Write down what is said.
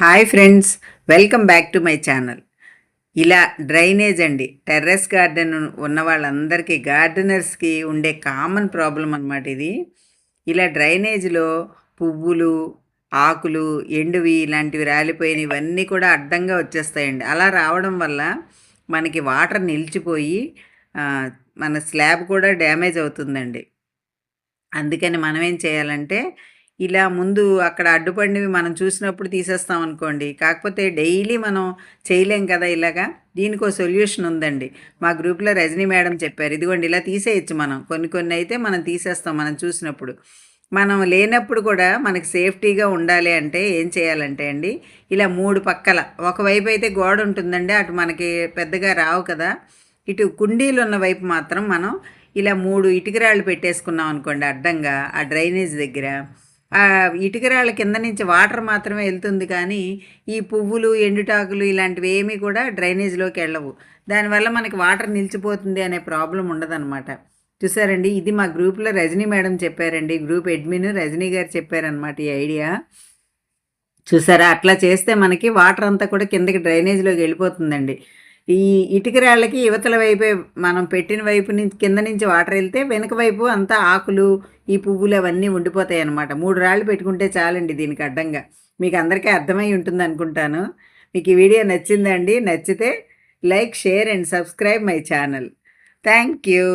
Hi friends welcome back to my channel. ఇలా drainage అండి terrace garden ఉన్న వాళ్ళందరికీ గార్డెనర్స్కి ఉండే కామన్ ప్రాబ్లం అనమాట ఇది. ఇలా డ్రైనేజ్లో పువ్వులు ఆకులు ఎండువి ఇలాంటివి రాలిపోయినవి ఇవన్నీ కూడా అడ్డంగా వచ్చేస్తాయండి. అలా రావడం వల్ల మనకి వాటర్ నిలిచిపోయి మన స్లాబ్ కూడా డ్యామేజ్ అవుతుందండి. అందుకని మనం ఏం చేయాలంటే ఇలా ముందు అక్కడ అడ్డుపడినవి మనం చూసినప్పుడు తీసేస్తాం అనుకోండి. కాకపోతే డైలీ మనం చేయలేం కదా ఇలాగా? దీనికి ఒక సొల్యూషన్ ఉందండి. మా గ్రూప్లో రజనీ మేడం చెప్పారు ఇదిగోండి ఇలా తీసేయచ్చు మనం. కొన్ని కొన్ని అయితే మనం తీసేస్తాం మనం చూసినప్పుడు. మనం లేనప్పుడు కూడా మనకి సేఫ్టీగా ఉండాలి అంటే ఏం చేయాలంటే అండి ఇలా మూడు పక్కల ఒకవైపు అయితే గోడ ఉంటుందండి అటు మనకి పెద్దగా రావు కదా ఇటు కుండీలు ఉన్న వైపు మాత్రం మనం ఇలా మూడు ఇటుకరాళ్ళు పెట్టేసుకున్నాం అనుకోండి అడ్డంగా ఆ డ్రైనేజ్ దగ్గర. ఆ ఇటుకరాళ్ళ కింద నుంచి వాటర్ మాత్రమే వెళ్తుంది కానీ ఈ పువ్వులు ఎండుటాకులు ఇలాంటివి ఏమీ కూడా డ్రైనేజ్లోకి వెళ్ళవు. దానివల్ల మనకి వాటర్ నిలిచిపోతుంది అనే ప్రాబ్లం ఉండదన్నమాట. చూసారండి ఇది మా గ్రూప్లో రజనీ మేడం చెప్పారండి. గ్రూప్ అడ్మిన్ రజనీ గారు చెప్పారనమాట ఈ ఐడియా. చూసారా అట్లా చేస్తే మనకి వాటర్ అంతా కూడా కిందకి డ్రైనేజ్లోకి వెళ్ళిపోతుందండి. ఈ ఇటుక రాళ్ళకి యువతల వైపే మనం పెట్టిన వైపు నుంచి కింద నుంచి వాటర్ వెళ్తే వెనుక వైపు అంతా ఆకులు ఈ పువ్వులు అవన్నీ ఉండిపోతాయి అన్నమాట. మూడు రాళ్ళు పెట్టుకుంటే చాలండి దీనికి అడ్డంగా. మీకు అందరికీ అర్థమై ఉంటుంది అనుకుంటాను. మీకు ఈ వీడియో నచ్చిందండి నచ్చితే like share and subscribe my channel. Thank you.